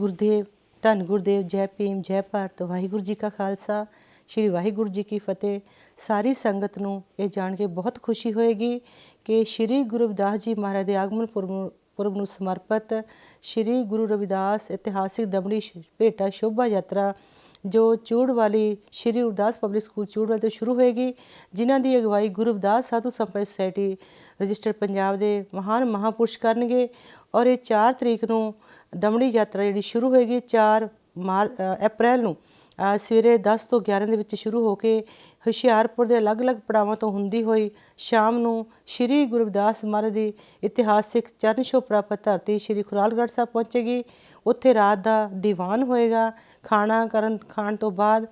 ਗੁਰਦੇਵ, ਧੰਨ ਗੁਰਦੇਵ, ਜੈ ਭੀਮ, ਜੈ ਭਾਰਤ, ਵਾਹਿਗੁਰੂ ਜੀ ਕਾ ਖਾਲਸਾ, ਸ੍ਰੀ ਵਾਹਿਗੁਰੂ ਜੀ ਕੀ ਫਤਿਹ। ਸਾਰੀ ਸੰਗਤ ਨੂੰ ਇਹ ਜਾਣ ਕੇ ਬਹੁਤ ਖੁਸ਼ੀ ਹੋਏਗੀ ਕਿ ਸ੍ਰੀ ਗੁਰੂ ਰਵਿਦਾਸ ਜੀ ਮਹਾਰਾਜ ਦੇ ਆਗਮਨ ਪੁਰਬ ਨੂੰ- ਪੁਰਬ ਨੂੰ ਸਮਰਪਿਤ ਸ੍ਰੀ ਗੁਰੂ ਰਵਿਦਾਸ ਇਤਿਹਾਸਿਕ ਦਮੜੀ ਸ਼- ਭੇਟਾ ਸ਼ੋਭਾ ਯਾਤਰਾ ਜੋ ਚੂੜ ਵਾਲੀ ਸ੍ਰੀ ਗੁਰਦਾਸ ਪਬਲਿਕ ਸਕੂਲ ਚੂੜ ਵਾਲੇ ਤੋਂ ਸ਼ੁਰੂ ਹੋਏਗੀ, ਜਿਨ੍ਹਾਂ ਦੀ ਅਗਵਾਈ ਗੁਰੂ ਰਵਿਦਾਸ ਸਾਧੂ ਸੰਪਰਕ ਸੁਸਾਇਟੀ ਰਜਿਸਟਰ ਪੰਜਾਬ ਦੇ ਮਹਾਨ ਮਹਾਪੁਰਸ਼ ਕਰਨਗੇ ਔਰ ਇਹ 4 ਤਰੀਕ ਨੂੰ ਦਮੜੀ ਯਾਤਰਾ ਜਿਹੜੀ ਸ਼ੁਰੂ ਹੋਏਗੀ 4 ਮਾਰ ਅਪ੍ਰੈਲ ਨੂੰ। ਸਵੇਰੇ 10 ਤੋਂ 11 ਦੇ ਵਿੱਚ ਸ਼ੁਰੂ ਹੋ ਕੇ ਹੁਸ਼ਿਆਰਪੁਰ ਦੇ ਅਲੱਗ-ਅਲੱਗ ਪੜਾਵਾਂ ਤੋਂ ਹੁੰਦੀ ਹੋਈ ਸ਼ਾਮ ਨੂੰ ਸ੍ਰੀ ਗੁਰੂ ਰਵਿਦਾਸ ਮਹਾਰਾਜ ਦੀ ਇਤਿਹਾਸਿਕ ਚਰਨ ਛੋਹ ਪ੍ਰਾਪਤ ਧਰਤੀ ਸ੍ਰੀ ਖੁਰਾਲਗੜ੍ਹ ਸਾਹਿਬ ਪਹੁੰਚੇਗੀ। ਉੱਥੇ ਰਾਤ ਦਾ ਦੀਵਾਨ ਹੋਏਗਾ। ਖਾਣਾ ਕਰਨ, ਖਾਣ ਤੋਂ ਬਾਅਦ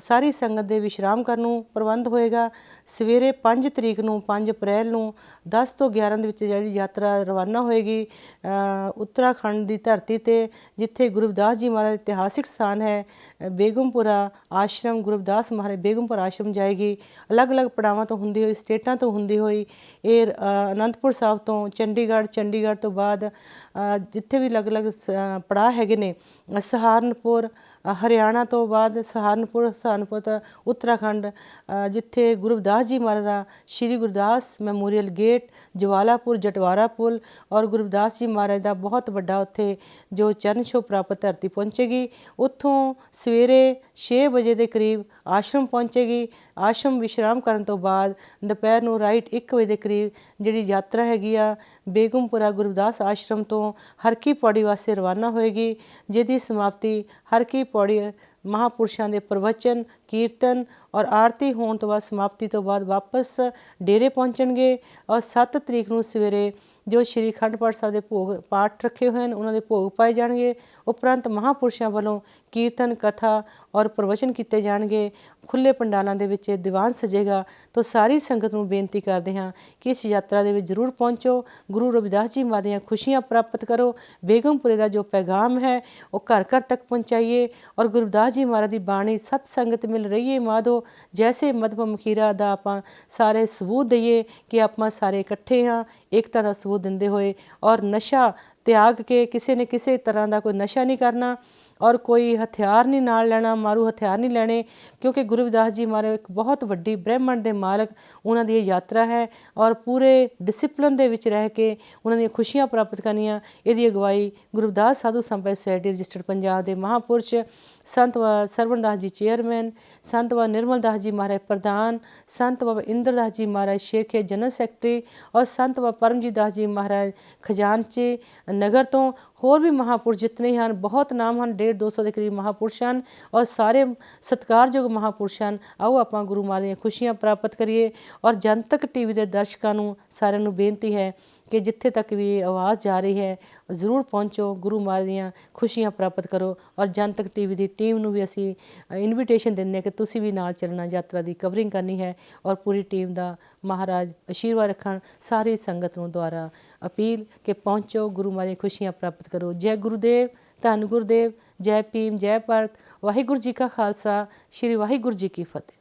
ਸਾਰੀ ਸੰਗਤ ਦੇ ਵਿਸ਼ਰਾਮ ਕਰਨ ਨੂੰ ਪ੍ਰਬੰਧ ਹੋਏਗਾ। ਸਵੇਰੇ 5 ਤਰੀਕ ਨੂੰ 5 ਅਪ੍ਰੈਲ ਨੂੰ 10 ਤੋਂ 11 ਦੇ ਵਿੱਚ ਜਿਹੜੀ ਯਾਤਰਾ ਰਵਾਨਾ ਹੋਏਗੀ ਉੱਤਰਾਖੰਡ ਦੀ ਧਰਤੀ ਤੇ, ਜਿੱਥੇ ਗੁਰੂ ਰਵਿਦਾਸ ਜੀ ਮਹਾਰਾਜ ਇਤਿਹਾਸਿਕ ਸਥਾਨ ਹੈ ਬੇਗਮਪੁਰਾ ਆਸ਼ਰਮ, ਗੁਰੂ ਰਵਿਦਾਸ ਮਹਾਰਾਜ ਬੇਗਮਪੁਰ ਆਸ਼ਰਮ ਜਾਏਗੀ। ਅਲੱਗ-ਅਲੱਗ ਪੜਾਵਾਂ ਤੋਂ ਹੁੰਦੀ ਹੋਈ, ਸਟੇਟਾਂ ਤੋਂ ਹੁੰਦੀ ਹੋਈ, ਇਹ ਅਨੰਦਪੁਰ ਸਾਹਿਬ ਤੋਂ ਚੰਡੀਗੜ੍ਹ ਚੰਡੀਗੜ੍ਹ ਤੋਂ ਬਾਅਦ ਜਿੱਥੇ ਵੀ ਅਲੱਗ-ਅਲੱਗ ਸ- ਪੜਾਅ ਹੈਗੇ ਨੇ, ਸਹਾਰਨਪੁਰ ਹਰਿਆਣਾ ਤੋਂ ਬਾਅਦ ਸਹਾਰਨਪੁਰ ਸਹਾਰਨਪੁਰ ਤੋਂ ਉੱਤਰਾਖੰਡ ਜਿੱਥੇ ਗੁਰੂ ਜੀ ਮਹਾਰਾਜ ਦਾ ਸ਼੍ਰੀ ਗੁਰਦਾਸ ਮੈਮੋਰੀਅਲ ਗੇਟ, ਜਵਾਲਾਪੁਰ ਜਟਵਾਰਾ ਪੁਲ ਔਰ ਗੁਰੂ ਜੀ ਮਹਾਰਾਜ ਦਾ ਬਹੁਤ ਵੱਡਾ ਉੱਥੇ ਜੋ ਚਰਨ ਛੋਹ ਪ੍ਰਾਪਤ ਧਰਤੀ ਪਹੁੰਚੇਗੀ, ਉੱਥੋਂ ਸਵੇਰੇ 6 ਵਜੇ ਦੇ ਕਰੀਬ ਆਸ਼ਰਮ ਪਹੁੰਚੇਗੀ, ਆਸ਼ਰਮ ਵਿਸ਼ਰਾਮ ਕਰਨ ਤੋਂ ਬਾਅਦ ਦੁਪਹਿਰ ਨੂੰ ਰਾਈਟ 1 ਵਜੇ ਦੇ ਕਰੀਬ ਜਿਹੜੀ ਯਾਤਰਾ ਹੈਗੀ ਆ ਬੇਗਮਪੁਰਾ ਗੁਰਦਾਸ ਆਸ਼ਰਮ ਤੋਂ ਹਰਕੀ ਪੌੜੀ ਵਾਸਤੇ ਰਵਾਨਾ ਹੋਏਗੀ ਜਿਹਦੀ ਸਮਾਪਤੀ ਹਰਕੀ ਪੌੜੀ ਮਹਾਪੁਰਸ਼ਾਂ ਦੇ ਪ੍ਰਵਚਨ, ਕੀਰਤਨ ਔਰ ਆਰਤੀ ਹੋਣ ਤੋਂ ਬਾਅਦ, ਸਮਾਪਤੀ ਤੋਂ ਬਾਅਦ ਵਾਪਸ ਡੇਰੇ ਪਹੁੰਚਣਗੇ। ਔਰ 7 ਤਰੀਕ ਨੂੰ ਸਵੇਰੇ ਜੋ ਸ਼੍ਰੀ ਅਖੰਡ ਪਾਠ ਸਾਹਿਬ ਦੇ ਭੋਗ, ਪਾਠ ਰੱਖੇ ਹੋਏ ਹਨ, ਉਹਨਾਂ ਦੇ ਭੋਗ ਪਾਏ ਜਾਣਗੇ। ਉਪਰੰਤ ਮਹਾਪੁਰਸ਼ਾਂ ਵੱਲੋਂ ਕੀਰਤਨ, ਕਥਾ ਔਰ ਪ੍ਰਵਚਨ ਕੀਤੇ ਜਾਣਗੇ। ਖੁੱਲੇ ਪੰਡਾਲਾਂ ਦੇ ਵਿੱਚ ਇਹ ਦੀਵਾਨ ਸਜੇਗਾ। ਤੋਂ ਸਾਰੀ ਸੰਗਤ ਨੂੰ ਬੇਨਤੀ ਕਰਦੇ ਹਾਂ ਕਿ ਇਸ ਯਾਤਰਾ ਦੇ ਵਿੱਚ ਜ਼ਰੂਰ ਪਹੁੰਚੋ। ਗੁਰੂ ਰਵਿਦਾਸ ਜੀ ਮਾਂ ਦੀਆਂ ਖੁਸ਼ੀਆਂ ਪ੍ਰਾਪਤ ਕਰੋ। ਬੇਗਮਪੁਰੇ ਦਾ ਜੋ ਪੈਗਾਮ ਹੈ, ਉਹ ਘਰ ਘਰ ਤੱਕ ਪਹੁੰਚਾਈਏ। ਔਰ ਗੁਰਦਾਸ ਰਵਿਦਾਸ ਜੀ ਮਹਾਰਾਜ ਦੀ ਬਾਣੀ ਸਤ ਸੰਗਤ ਮਿਲ ਰਹੀ ਹੈ ਮਾਧੋ, ਜੈਸੇ ਮਧਪਮ ਖੀਰਾ ਦਾ ਆਪਾਂ ਸਾਰੇ ਸਬੂਤ ਦਈਏ ਕਿ ਆਪਾਂ ਸਾਰੇ ਇਕੱਠੇ ਹਾਂ, ਏਕਤਾ ਦਾ ਸਬੂਤ ਦਿੰਦੇ ਹੋਏ ਔਰ ਨਸ਼ਾ ਤਿਆਗ ਕੇ ਕਿਸੇ ਨੇ ਕਿਸੇ ਤਰ੍ਹਾਂ ਦਾ ਕੋਈ ਨਸ਼ਾ ਨਹੀਂ ਕਰਨਾ। ਔਰ ਕੋਈ ਹਥਿਆਰ ਨਹੀਂ ਨਾਲ ਲੈਣਾ, ਮਾਰੂ ਹਥਿਆਰ ਨਹੀਂ ਲੈਣੇ, ਕਿਉਂਕਿ ਗੁਰੂ ਰਵਿਦਾਸ ਜੀ ਮਹਾਰਾਜ ਇੱਕ ਬਹੁਤ ਵੱਡੀ ਬ੍ਰਹਿਮੰਡ ਦੇ ਮਾਲਕ ਉਹਨਾਂ ਦੀ ਇਹ ਯਾਤਰਾ ਹੈ ਔਰ ਪੂਰੇ ਡਿਸਪਲਿਨ ਦੇ ਵਿੱਚ ਰਹਿ ਕੇ ਉਹਨਾਂ ਦੀਆਂ ਖੁਸ਼ੀਆਂ ਪ੍ਰਾਪਤ ਕਰਨੀਆਂ। ਇਹਦੀ ਅਗਵਾਈ ਗੁਰੂ ਰਵਿਦਾਸ ਸਾਧੂ ਸੰਪਰਕ ਸੋਸਾਇਟੀ ਰਜਿਸਟਰਡ ਪੰਜਾਬ ਦੇ ਮਹਾਪੁਰਸ਼ ਸੰਤ ਬਾਬਾ ਸਰਵਣਦਾਸ ਜੀ ਚੇਅਰਮੈਨ, ਸੰਤ ਬਾਬਾ ਨਿਰਮਲ ਦਾਸ ਜੀ ਮਹਾਰਾਜ ਪ੍ਰਧਾਨ, ਸੰਤ ਬਾਬਾ ਇੰਦਰਦਾਸ ਜੀ ਮਹਾਰਾਜ ਸ਼ੇਖੇ ਜਨਰਲ ਸੈਕਟਰੀ ਔਰ ਸੰਤ ਬਾਬਾ ਪਰਮਜੀਤ ਦਾਸ ਜੀ ਮਹਾਰਾਜ ਖਜ਼ਾਨਚੀ ਨਗਰ ਤੋਂ ਹੋਰ ਵੀ ਮਹਾਪੁਰਸ਼ ਜਿਤਨੇ ਹਨ, ਬਹੁਤ ਨਾਮ ਹਨ 150 200 ਦੇ ਕਰੀਬ ਮਹਾਪੁਰਸ਼ ਹਨ ਔਰ ਸਾਰੇ ਸਤਿਕਾਰਯੋਗ ਮਹਾਪੁਰਸ਼ ਹਨ। ਆਓ ਆਪਾਂ ਗੁਰੂ ਮਹਾਰਾਜ ਦੀਆਂ ਖੁਸ਼ੀਆਂ ਪ੍ਰਾਪਤ ਕਰੀਏ ਔਰ ਜਨਤਕ ਟੀਵੀ ਦੇ ਦਰਸ਼ਕਾਂ ਨੂੰ ਸਾਰਿਆਂ ਨੂੰ ਬੇਨਤੀ ਹੈ ਕਿ ਜਿੱਥੇ ਤੱਕ ਵੀ ਆਵਾਜ਼ ਜਾ ਰਹੀ ਹੈ, ਜ਼ਰੂਰ ਪਹੁੰਚੋ, ਗੁਰੂ ਮਹਾਰਾਜ ਦੀਆਂ ਖੁਸ਼ੀਆਂ ਪ੍ਰਾਪਤ ਕਰੋ ਔਰ ਜਨਤਕ ਟੀਵੀ ਦੀ ਟੀਮ ਨੂੰ ਵੀ ਅਸੀਂ ਇਨਵੀਟੇਸ਼ਨ ਦਿੰਦੇ ਹਾਂ ਕਿ ਤੁਸੀਂ ਵੀ ਨਾਲ ਚੱਲਣਾ, ਯਾਤਰਾ ਦੀ ਕਵਰਿੰਗ ਕਰਨੀ ਹੈ ਔਰ ਪੂਰੀ ਟੀਮ ਦਾ ਮਹਾਰਾਜ ਅਸ਼ੀਰਵਾਦ ਰੱਖਣ, ਸਾਰੀ ਸੰਗਤ ਨੂੰ ਦੁਆਰਾ ਅਪੀਲ ਕਿ ਪਹੁੰਚੋ, ਗੁਰੂ ਮਹਾਰਾਜ ਦੀਆਂ ਖੁਸ਼ੀਆਂ ਪ੍ਰਾਪਤ ਕਰੋ। ਜੈ ਗੁਰੂਦੇਵ, ਧੰਨ ਗੁਰਦੇਵ। ਜੈ ਭੀਮ ਜੈ ਭਾਰਤ ਵਾਹਿਗੁਰੂ ਜੀ ਕਾ ਖਾਲਸਾ ਸ੍ਰੀ ਵਾਹਿਗੁਰੂ ਜੀ ਕੀ ਫਤਿਹ।